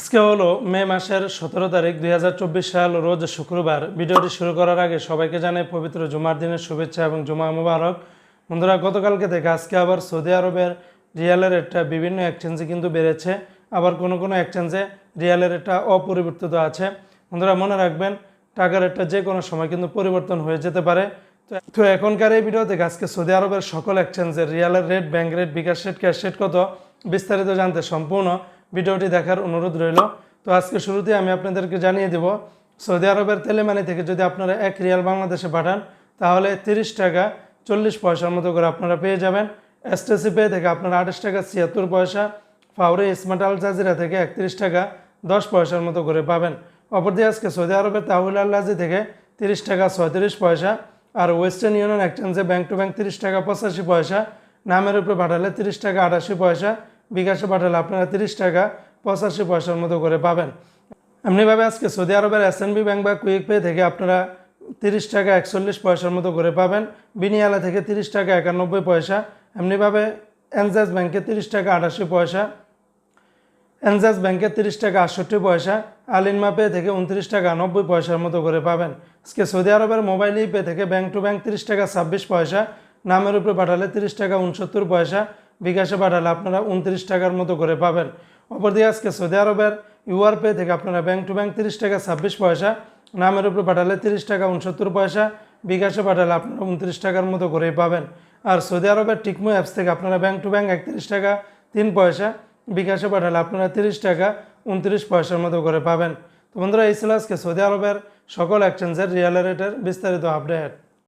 আজকে হলো মে মাসের সতেরো তারিখ দুই হাজার চব্বিশ সাল, রোজ শুক্রবার। ভিডিওটি শুরু করার আগে সবাইকে জানাই পবিত্র জুমার দিনের শুভেচ্ছা এবং জুমা মুবারক। বন্ধুরা, গতকালকে থেকে আজকে আবার সৌদি আরবের রিয়ালের রেটটা বিভিন্ন এক্সচেঞ্জে কিন্তু বেড়েছে। আবার কোনো কোনো এক্সচেঞ্জে রিয়ালের রেটটা অপরিবর্তিত আছে। বন্ধুরা, মনে রাখবেন, টাকার রেটটা যে কোনো সময় কিন্তু পরিবর্তন হয়ে যেতে পারে। তো- এখনকার এই ভিডিও থেকে আজকে সৌদি আরবের সকল এক্সচেঞ্জের রিয়ালের rate bank rate bKash rate cash rate কত বিস্তারিত জানতে সম্পূর্ণ ভিডিওটি দেখার অনুরোধ রইল। তো আজকে শুরুতে আমি আপনাদেরকে জানিয়ে দেব, সৌদি আরবের তেলেমানি থেকে যদি আপনারা এক রিয়াল বাংলাদেশে পাঠান, তাহলে তিরিশ টাকা চল্লিশ পয়সার মতো করে আপনারা পেয়ে যাবেন। এসটিসি পে থেকে আপনারা আঠাশ টাকা ছিয়াত্তর পয়সা ফাউরে স্মার্ট আল জাজিরা থেকে একত্রিশ টাকা দশ পয়সার মতো করে পাবেন। অপরদিকে আজকে সৌদি আরবের তাহুল আল্লাজি থেকে তিরিশ টাকা ছয়ত্রিশ পয়সা আর ওয়েস্টার্ন ইউনিয়ন এক্সচেঞ্জে ব্যাংক টু ব্যাংক তিরিশ টাকা পঁচাশি পয়সা, নামের উপরে পাঠালে তিরিশ টাকা আটাশি পয়সা বিকাশে পাঠালে আপনারা তিরিশ টাকা পঁচাশি পয়সার মতো করে পাবেন। এমনিভাবে আজকে সৌদি আরবের এসএনবি ব্যাংক বা কুইক পে থেকে আপনারা তিরিশ টাকা একচল্লিশ পয়সার মতো করে পাবেন। বিনিয়ালা থেকে তিরিশ টাকা একানব্বই পয়সা। এমনিভাবে এনজাস ব্যাংকে তিরিশ টাকা আটাশি পয়সা। এনজাস ব্যাংকে তিরিশ টাকা আটষট্টি পয়সা। আলিনমা পে থেকে উনত্রিশ টাকা নব্বই পয়সার মতো করে পাবেন। আজকে সৌদি আরবের মোবাইল ই পে থেকে ব্যাংক টু ব্যাংক তিরিশ টাকা ছাব্বিশ পয়সা। নামের উপরে পাঠালে তিরিশ টাকা উনসত্তর পয়সা। বিকাশে পাঠালে আপনারা উনত্রিশ টাকার মতো করে পাবেন। অপরদিকে আজকে সৌদি আরবের ইউআর পে থেকে আপনারা ব্যাংক টু ব্যাংক তিরিশ টাকা ছাব্বিশ পয়সা, নামের উপরে পাঠালে তিরিশ টাকা উনসত্তর পয়সা, বিকাশে পাঠালে আপনারা উনত্রিশ টাকার মতো করেই পাবেন। আর সৌদি আরবের টিকমো অ্যাপস থেকে আপনারা ব্যাংক টু ব্যাংক একত্রিশ টাকা, তিন পয়সা, বিকাশে পাঠালে আপনারা তিরিশ টাকা, উনত্রিশ পয়সার মতো করে পাবেন। তো বন্ধুরা, এই ছিল আজকে সৌদি আরবের সকল এক্সচেঞ্জের রিয়েল রেটের বিস্তারিত আপডেট